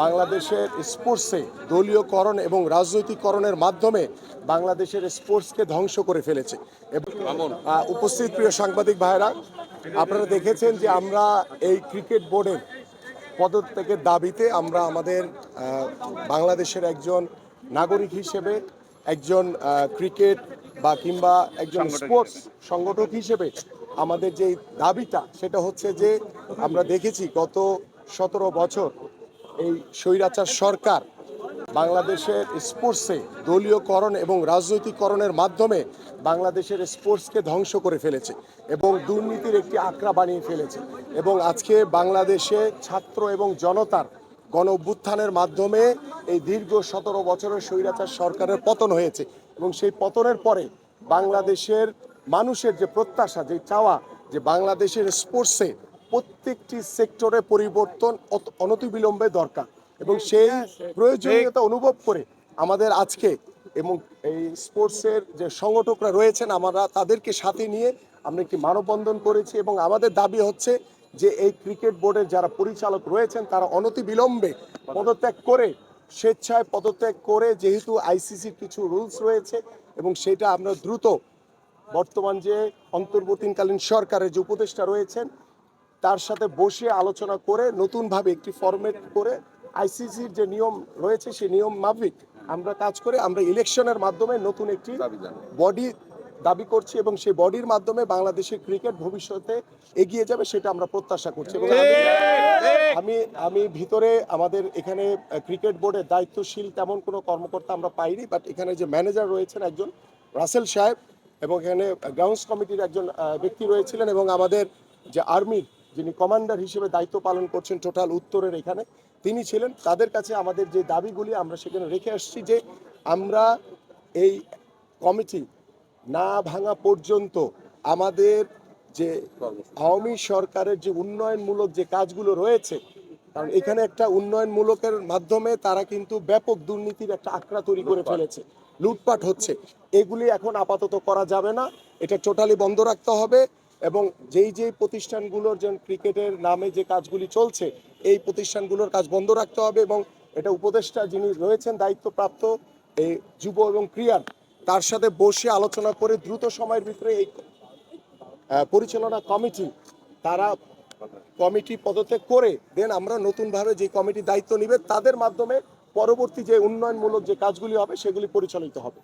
বাংলাদেশের স্পোর্টসে দলীয়করণ এবং রাজনৈতিকরণের মাধ্যমে বাংলাদেশের স্পোর্টসকে ধ্বংস করে ফেলেছে। এবং উপস্থিত প্রিয় সাংবাদিক ভাইরা আপনারা দেখেছেন যে আমরা এই ক্রিকেট বোর্ডের পদত্যাগের দাবিতে আমরা আমাদের বাংলাদেশের একজন নাগরিক হিসেবে একজন ক্রিকেট বা কিংবা একজন স্পোর্টস সংগঠক হিসেবে আমাদের যে দাবিটা সেটা হচ্ছে যে আমরা দেখেছি গত সতেরো বছর এই স্বৈরাচার সরকার বাংলাদেশের স্পোর্টসে দলীয়করণ এবং রাজনৈতিকরণের মাধ্যমে বাংলাদেশের স্পোর্টসকে ধ্বংস করে ফেলেছে এবং দুর্নীতির একটি আঁকড়া বানিয়ে ফেলেছে এবং আজকে বাংলাদেশে ছাত্র এবং জনতার গণ অভ্যুত্থানের মাধ্যমে এই দীর্ঘ সতেরো বছরের স্বৈরাচার সরকারের পতন হয়েছে এবং সেই পতনের পরে বাংলাদেশের মানুষের যে প্রত্যাশা, যে চাওয়া যে বাংলাদেশের স্পোর্টসে প্রত্যেকটি সেক্টরে পরিবর্তন অনতিবিলম্বে দরকার। এবং সেই প্রয়োজনীয়তা অনুভব করে আমাদের আজকে এবং এই স্পোর্টসের যে সংগঠকরা রয়েছেন আমরা তাদেরকে সাথে নিয়ে আমরা একটি মানববন্ধন করেছি এবং আমাদের দাবি হচ্ছে যে এই ক্রিকেট বোর্ডের যারা পরিচালক রয়েছেন তারা অনতিবিলম্বে পদত্যাগ করে স্বেচ্ছায় পদত্যাগ করে যেহেতু আইসিসির কিছু রুলস রয়েছে এবং সেটা আমরা দ্রুত বর্তমান যে অন্তর্বর্তীকালীন সরকারের যে উপদেষ্টা রয়েছেন তার সাথে বসে আলোচনা করে নতুনভাবে একটি ফরম্যাট করে আইসিসির যে নিয়ম রয়েছে সেই নিয়ম মাফিক আমরা কাজ করে আমরা ইলেকশনের মাধ্যমে নতুন একটি বডি দাবি করছি এবং সেই বডির মাধ্যমে বাংলাদেশের ক্রিকেট ভবিষ্যতে এগিয়ে যাবে সেটা আমরা প্রত্যাশা করছি। এবং আমি- আমি আমি ভিতরে আমাদের এখানে ক্রিকেট বোর্ডের দায়িত্বশীল তেমন কোনো কর্মকর্তা আমরা পাইনি বাট এখানে যে ম্যানেজার রয়েছেন একজন রাসেল সাহেব এবং এখানে গ্রাউন্ডস কমিটির একজন ব্যক্তি রয়েছিলেন এবং আমাদের যে আর্মির যিনি কমান্ডার হিসেবে দায়িত্ব পালন করছেন টোটাল উত্তরের এখানে তিনি ছিলেন। তাদের কাছে আমাদের যে দাবিগুলি আমরা সেখানে রেখে আসছি যে আমরা এই কমিটি না ভাঙা পর্যন্ত আমাদের যে আওয়ামী সরকারের যে উন্নয়নমূলক যে কাজগুলো রয়েছে কারণ এখানে একটা উন্নয়নমূলকের মাধ্যমে তারা কিন্তু ব্যাপক দুর্নীতির একটা আঁকড়া তৈরি করে ফেলেছে লুটপাট হচ্ছে। এগুলি এখন আপাতত করা যাবে না এটা টোটালি বন্ধ রাখতে হবে। এবং যেই যেই প্রতিষ্ঠানগুলোর যেন ক্রিকেটের নামে যে কাজগুলি চলছে, এই প্রতিষ্ঠানগুলোর কাজ বন্ধ রাখতে হবে এবং এটা উপদেষ্টা যিনি রয়েছেন, দায়িত্বপ্রাপ্ত এই যুব এবং ক্রিয়ার তার সাথে বসে আলোচনা করে দ্রুত সময়ের ভিতরে এই পরিচালনা কমিটি, তারা কমিটি পদত্যাগ করে, দেন আমরা নতুনভাবে যে কমিটি দায়িত্ব নিবে, তাদের মাধ্যমে পরবর্তী যে উন্নয়নমূলক যে কাজগুলি হবে সেগুলি পরিচালিত হবে।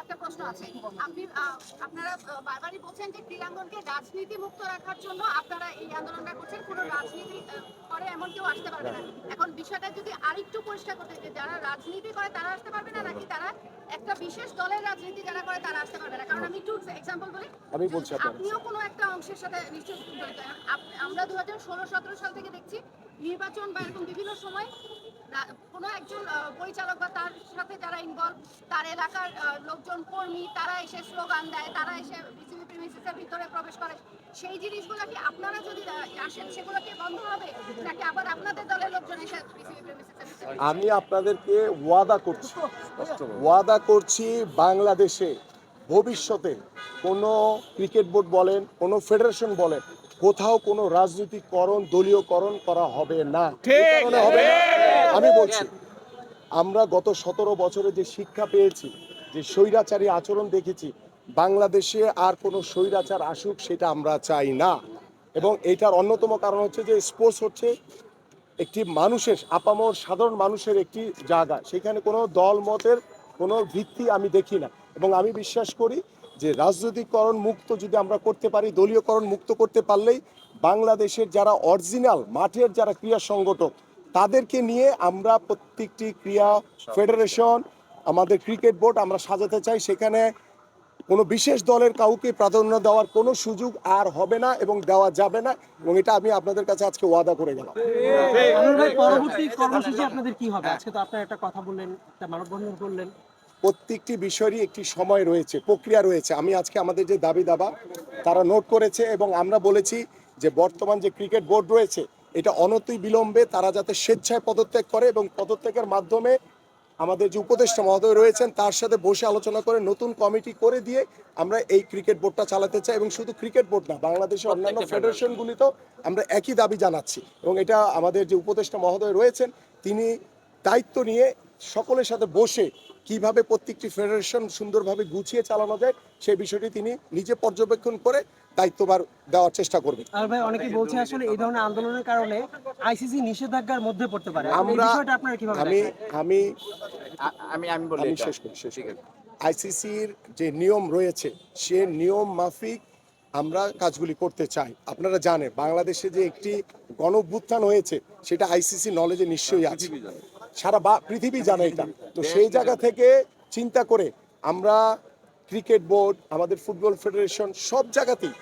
একটা প্রশ্ন আছে। আপনি আপনারা বারবারই বলছেন যে ক্রীড়াঙ্গনকে রাজনীতি মুক্ত রাখার জন্য আপনারা এই আন্দোলনটা করছেন। কোনো রাজনীতি করে এমন কেউ আসতে পারবে না। এখন বিষয়টা যদি আরেকটু পরিষ্কার করতে যে যারা রাজনীতি করে তারা আসতে পারবে না নাকি তারা একটা বিশেষ দলের রাজনীতি যারা করে তারা আসতে পারবে না? কারণ আমি একটু এক্সাম্পল বলি। আমি বলছি। আপনিও কোনো একটা অংশের সাথে নিশ্চয়ই আমরা দু হাজার ষোলো সতেরো সাল থেকে দেখছি নির্বাচন বা এরকম বিভিন্ন সময় কোনো একজন পরিচালক বা তার সাথে যারা ইনভলভ তার এলাকার লোকজন, কর্মী, তারা এসে স্লোগান দেয়, তারা এসে বিসিবি প্রিমিসিসের ভিতরে প্রবেশ করে। সেই জিনিসগুলো কি আপনারা যদি আসেন, সেগুলো কি বন্ধ হবে? নাকি আবার আপনাদের দলের লোকজন এসে আমি আপনাদেরকে ওয়াদা করছি ওয়াদা করছি বাংলাদেশে। ভবিষ্যতে কোনো ক্রিকেট বোর্ড বলেন কোনো ফেডারেশন বলেন কোথাও কোনো রাজনীতিকরণ দলীয়করণ করা হবে না। হবে। আমি বলছি আমরা গত সতেরো বছরে যে শিক্ষা পেয়েছি যে স্বৈরাচারী আচরণ দেখেছি বাংলাদেশে আর কোনো স্বৈরাচার আসুক সেটা আমরা চাই না। এবং এটার অন্যতম কারণ হচ্ছে যে স্পোর্টস হচ্ছে একটি মানুষের আপামর সাধারণ মানুষের একটি জায়গা। সেখানে কোনো দল মতের কোনো ভিত্তি আমি দেখি না। এবং আমি বিশ্বাস করি যে রাজনৈতিকরণ মুক্ত যদি আমরা করতে পারি, দলীয়করণ মুক্ত করতে পারলেই বাংলাদেশের যারা অরিজিনাল মাঠের যারা ক্রিয়া সংগঠক, তাদেরকে নিয়ে আমরা প্রত্যেকটি ক্রিয়া ফেডারেশন, আমাদের ক্রিকেট বোর্ড আমরা সাজাতে চাই। সেখানে কোনো বিশেষ দলের কাউকে প্রাধান্য দেওয়ার কোনো সুযোগ আর হবে না এবং দেওয়া যাবে না এবং এটা আমি আপনাদের কাছে আজকে ওয়াদা করে গেলাম। পরবর্তী কর্মসূচি আপনাদের কি হবে? আজকে তো আপনারা একটা কথা বললেন, একটা মানববন্ধন করলেন। প্রত্যেকটি বিষয়েরই একটি সময় রয়েছে প্রক্রিয়া রয়েছে। আমি আজকে আমাদের যে দাবি দাবা তারা নোট করেছে এবং আমরা বলেছি যে বর্তমান যে ক্রিকেট বোর্ড রয়েছে এটা অনতি বিলম্বে তারা যাতে স্বেচ্ছায় পদত্যাগ করে এবং পদত্যাগের মাধ্যমে আমাদের যে উপদেষ্টা মহোদয় রয়েছেন তার সাথে বসে আলোচনা করে নতুন কমিটি করে দিয়ে আমরা এই ক্রিকেট বোর্ডটা চালাতে চাই এবং শুধু ক্রিকেট বোর্ড না বাংলাদেশের অন্যান্য ফেডারেশনগুলিতেও আমরা একই দাবি জানাচ্ছি। এবং এটা আমাদের যে উপদেষ্টা মহোদয় রয়েছেন তিনি দায়িত্ব নিয়ে সকলের সাথে বসে কীভাবে প্রত্যেকটি ফেডারেশন সুন্দরভাবে গুছিয়ে চালানো যায় সেই বিষয়টি তিনি নিজে পর্যবেক্ষণ করে দায়িত্বভার দেওয়ার চেষ্টা করবেন। আর ভাই অনেকেই বলছে আসলে এই ধরনের আন্দোলনের কারণে আইসিসি নিষেধাজ্ঞার মধ্যে পড়তে পারে। আমরা আমরা আপনারা কীভাবে আমি? আমি আমি আমি বলি শেষ করি শেষ করি। আইসিসির যে নিয়ম রয়েছে সে নিয়ম মাফিক আমরা কাজগুলি করতে চাই। আপনারা জানেন বাংলাদেশে যে একটি গণভ্যুত্থান হয়েছে সেটা আইসিসি নলেজে নিশ্চয়ই আছে। সারা বা পৃথিবী জানে এটা। তো সেই জায়গা থেকে চিন্তা করে আমরা ক্রিকেট বোর্ড আমাদের ফুটবল ফেডারেশন সব জায়গাতেই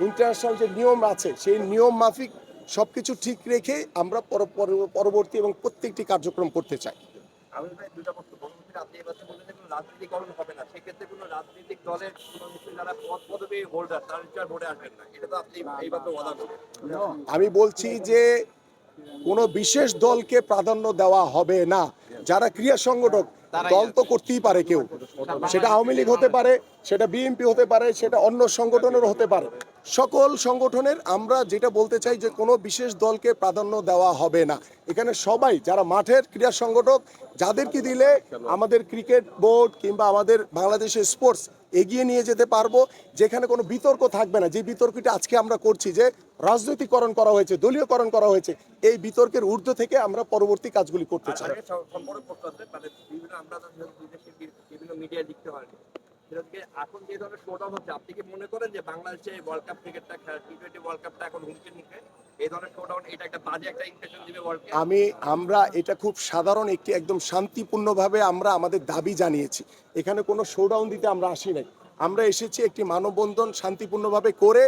ইন্টারন্যাশনাল যে নিয়ম আছে সেই নিয়ম মাফিক সবকিছু ঠিক রেখে আমরা পর- পর- পরবর্তী এবং প্রত্যেকটি কার্যক্রম করতে চাই। আমি বক্তব্য আপনি এবার বললেন রাজনীতিকরণ হবে না। সেক্ষেত্রে কোনো রাজনৈতিক দলের কোনো যারা পদ পদবী হোল্ডার তারা নিশ্চয় ভোটে আসবেন না। এটা তো আপনি এইবার তো ওয়াদা করবেন আমি বলছি যে কোনো বিশেষ দলকে প্রাধান্য দেওয়া হবে না। যারা ক্রিয়া সংগঠক দল তো করতেই পারে কেউ। সেটা আওয়ামী লীগ হতে পারে সেটা বিএনপি হতে পারে সেটা অন্য সংগঠনের হতে পারে। সকল সংগঠনের আমরা যেটা বলতে চাই যে কোনো বিশেষ দলকে প্রাধান্য দেওয়া হবে না। এখানে সবাই, যারা মাঠের ক্রীড়া সংগঠক, যাদেরকে দিলে আমাদের ক্রিকেট বোর্ড কিংবা আমাদের বাংলাদেশের স্পোর্টস এগিয়ে নিয়ে যেতে পারব। যেখানে কোনো বিতর্ক থাকবে না। যে বিতর্কটা আজকে আমরা করছি যে রাজনৈতিকরণ করা হয়েছে, দলীয়করণ করা হয়েছে, এই বিতর্কের ঊর্ধ্ব থেকে আমরা পরবর্তী কাজগুলি করতে চাই। সেটাকে এখন যে ধরনের হচ্ছে, আপনি কি মনে করেন যে বাংলাদেশে ওয়ার্ল্ড কাপ ক্রিকেটটা টি টোয়েন্টি ওয়ার্ল্ড কাপটা এখন হুমকির মুখে? এই ধরনের এটা একটা বাজে একটা দিবে ওয়ার্ল্ডকে আমি, আমরা এটা খুব সাধারণ একটি একদম শান্তিপূর্ণভাবে আমরা আমাদের দাবি জানিয়েছি। এখানে কোনো শোডাউন দিতে আমরা আসি নাই। আমরা এসেছি একটি মানববন্ধন শান্তিপূর্ণভাবে করে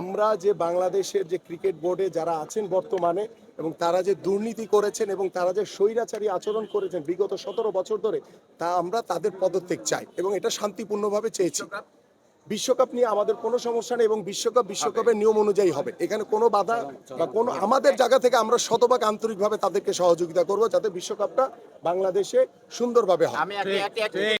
আমরা যে বাংলাদেশের যে ক্রিকেট বোর্ডে যারা আছেন বর্তমানে এবং তারা যে দুর্নীতি করেছেন এবং তারা যে স্বৈরাচারী আচরণ করেছেন বিগত সতেরো বছর ধরে তা আমরা তাদের পদত্যাগ চাই এবং এটা শান্তিপূর্ণভাবে চেয়েছি। বিশ্বকাপ? নিয়ে আমাদের কোনো সমস্যা নেই এবং বিশ্বকাপ বিশ্বকাপের নিয়ম অনুযায়ী হবে। এখানে কোনো বাধা বা কোনো আমাদের জায়গা থেকে আমরা শতভাগ আন্তরিকভাবে তাদেরকে সহযোগিতা করব যাতে বিশ্বকাপটা বাংলাদেশে সুন্দরভাবে হয়